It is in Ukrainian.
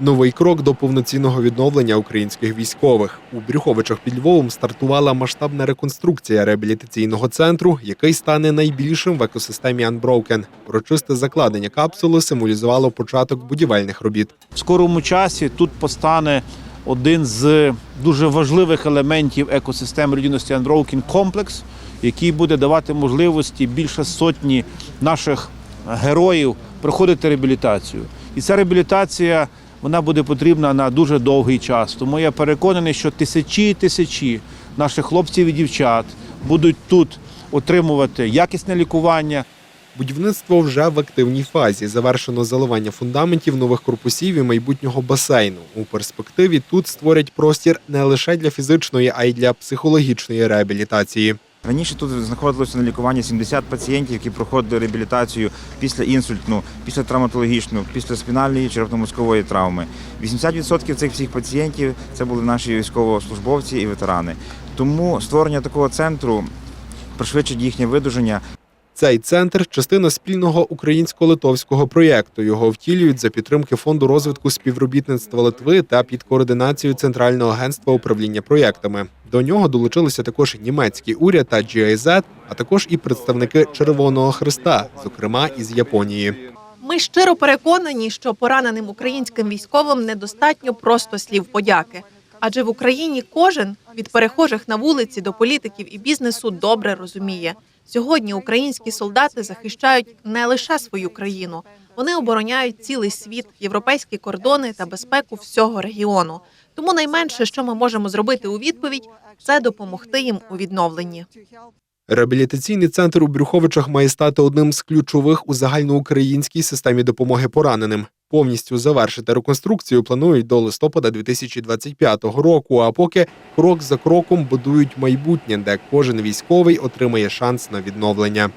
Новий крок до повноцінного відновлення українських військових. У Брюховичах під Львовом стартувала масштабна реконструкція реабілітаційного центру, який стане найбільшим в екосистемі Unbroken. Урочисте закладення капсули символізувало початок будівельних робіт. В скорому часі тут постане один з дуже важливих елементів екосистеми людяності Unbroken комплекс, який буде давати можливості більше сотні наших героїв проходити реабілітацію. І ця реабілітація вона буде потрібна на дуже довгий час. Тому я переконаний, що тисячі і тисячі наших хлопців і дівчат будуть тут отримувати якісне лікування, Будівництво вже в активній фазі. Завершено заливання фундаментів нових корпусів і майбутнього басейну. У перспективі тут створять простір не лише для фізичної, а й для психологічної реабілітації. Раніше тут знаходилося на лікуванні 70 пацієнтів, які проходили реабілітацію після інсультну, після травматологічну, після спінальної черепно-мозкової травми. 80% цих всіх пацієнтів це були наші військовослужбовці і ветерани. Тому створення такого центру пришвидшить їхнє видуження. Цей центр частина спільного українсько-литовського проєкту. Його втілюють за підтримки фонду розвитку співробітництва Литви та під координацією Центрального агентства управління проєктами. До нього долучилися також німецький уряд та GIZ, а також і представники Червоного Христа, зокрема із Японії. Ми щиро переконані, що пораненим українським військовим недостатньо просто слів подяки. Адже в Україні кожен від перехожих на вулиці до політиків і бізнесу добре розуміє. Сьогодні українські солдати захищають не лише свою країну, вони обороняють цілий світ, європейські кордони та безпеку всього регіону. Тому найменше, що ми можемо зробити у відповідь, це допомогти їм у відновленні. Реабілітаційний центр у Брюховичах має стати одним з ключових у загальноукраїнській системі допомоги пораненим. Повністю завершити реконструкцію планують до листопада 2025 року. А поки крок за кроком будують майбутнє, де кожен військовий отримає шанс на відновлення.